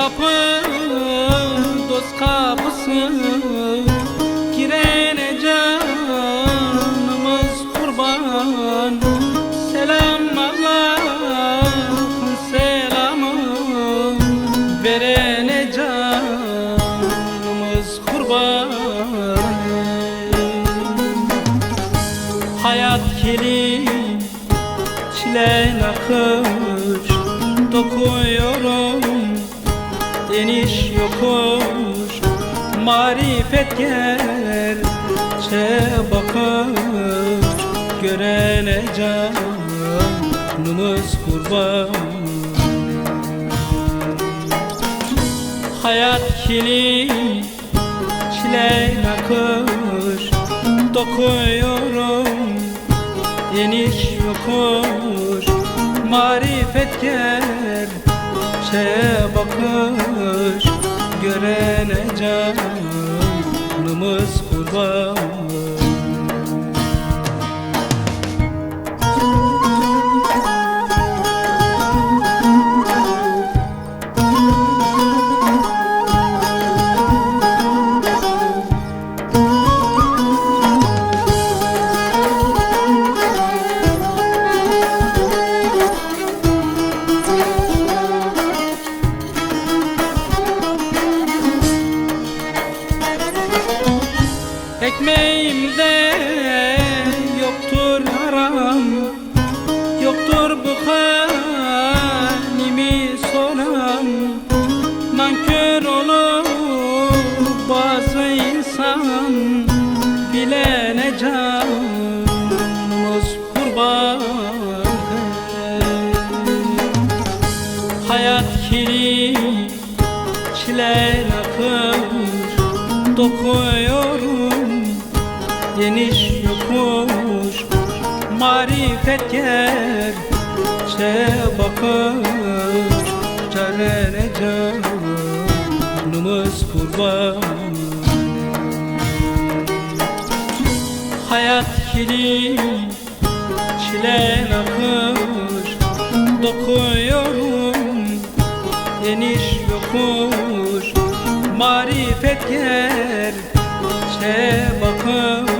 kapı dost kapısı. Girene canımız kurban. Selam Allah'ın selamı Verene canımız kurban. Hayat kelim çilen akır Dokuyor iniş yokuş Marifet gel çe bakış Görene canımız kurban. Hayat kilim çile nakış Dokuyorum iniş yokuş Marifet gel çe bakış Görene canımız kurban Ekmeğimde yoktur haram Yoktur bu halimi soran. Nankör olur bazı insan Bilene canımız kurban Hayat kirim çile nakış Dokuyorum iniş yokuş marifetker bakıp çarene canımız kurban. Hayat kilim çile nakış Dokuyorum eniş yokuş marifetker bakıp